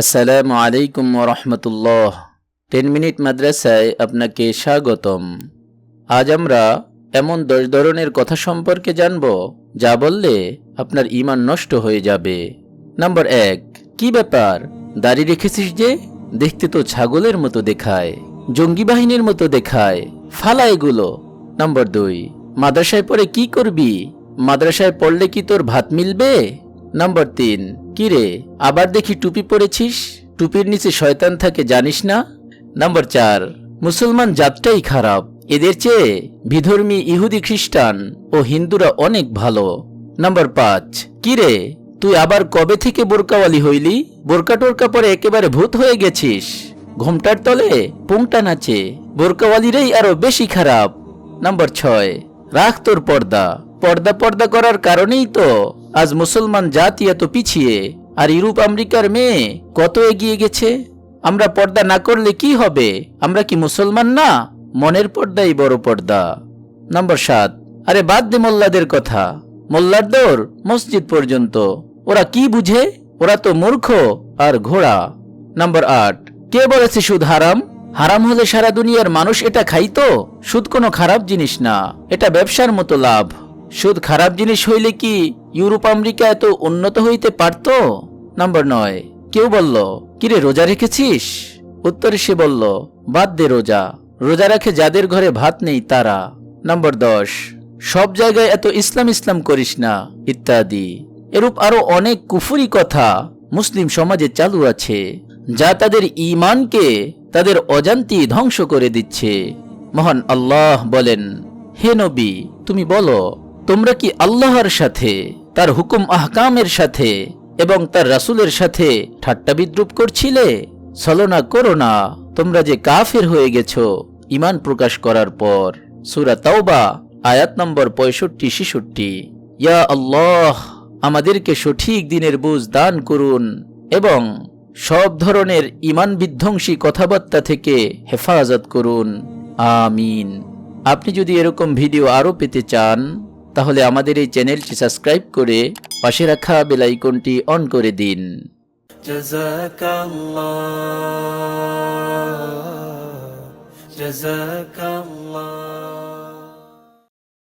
আসসালামু আলাইকুম রহমতুল্লাহ ten minute মাদ্রাসায় আপনাকে স্বাগতম। আজ আমরা এমন দশ ধরনের কথা সম্পর্কে জানব, যা বললে আপনার ইমান নষ্ট হয়ে যাবে। নম্বর এক, কি ব্যাপার? দাড়ি রেখেছিস যে? দেখতে তো ছাগলের মতো দেখায়, জঙ্গি বাহিনীর মতো দেখায়, ফালা এগুলো। নম্বর দুই, মাদ্রাসায় পড়ে কি করবি? মাদ্রাসায় পড়লে কি তোর ভাত মিলবে? নম্বর তিন কিরে, আবার দেখি টুপি পরেছিস? টুপির নিচে শয়তান থাকে, জানিস না? নম্বর চার, মুসলমান জাতটাই খারাপ। এদের চেয়ে বিধর্মী ইহুদি খ্রিস্টান ও হিন্দুরা অনেক ভালো। নাম্বার পাঁচ, কিরে, তুই আবার কবে থেকে বোরকাওয়ালি হইলি? বোরকা টোরকা পরে একেবারে ভূত হয়ে গেছিস। ঘোমটার তলে পুংটা নাচে, বোরকাওয়ালিরাই আরও বেশি খারাপ। নম্বর ছয়, রাখ তোর পর্দা। পর্দা পর্দা করার কারণেই তো আজ মুসলমান জাতি এত পিছিয়ে, আর ইউরোপ, আমেরিকার মেয়ে কত এগিয়ে গেছে? আমরা পর্দা না করলে কি হবে? আমরা কি মুসলমান না? মনের পর্দাই বড় পর্দা। নম্বর সাত, আরে বাদ দে মোল্লাদের কথা। মোল্লার দৌড় মসজিদ পর্যন্ত। ওরা কি বুঝে? ওরা তো মূর্খ আর ঘোড়া। নম্বর আট, কে বলেছে সুদ হারাম? হারাম হলে সারা দুনিয়ার মানুষ এটা খাইতো? সুদ কোনো খারাপ জিনিস না। এটা ব্যবসার মতো লাভ। সুদ খারাপ জিনিস হইলে কি ইউরোপ, আমেরিকা এত উন্নত হইতে পারত? নম্বর নয়, কেউ বলল, কিরে, রোজা রেখেছিস? উত্তরে সে বলল, বাদ দে রোজা রোজা রাখে যাদের ঘরে ভাত নেই তারা। নম্বর দশ, সব জায়গায় এত ইসলাম ইসলাম করিস না। ইত্যাদি। এরূপ আরও অনেক কুফুরি কথা মুসলিম সমাজে চালু আছে, যা তাদের ঈমানকে, তাদের অজান্তি ধ্বংস করে দিচ্ছে। মহান আল্লাহ বলেন, হে নবী, তুমি বলো তোমরা কি আল্লাহর সাথে, তার হুকুম আহকামের সাথে এবং তার রাসূলের সাথে ঠাট্টা বিদ্রুপ করছিলে? ছলনা করো না। তোমরা যে কাফের হয়ে গেছ ইমান প্রকাশ করার পর। সুরা তাওবা, আয়াত নম্বর পঁয়ষট্টি, ছেষট্টি। ইয়া আল্লাহ, আমাদেরকে সঠিক দিনের বুঝ দান করুন এবং সব ধরনের ইমান বিধ্বংসী কথাবার্তা থেকে হেফাজত করুন। আমিন। আপনি যদি এরকম ভিডিও আরও পেতে চান তাহলে আমাদের এই চ্যানেলটি সাবস্ক্রাইব করে পাশে রাখা বেলাইকনটি অন করে দিন جزاك الله جزاك الله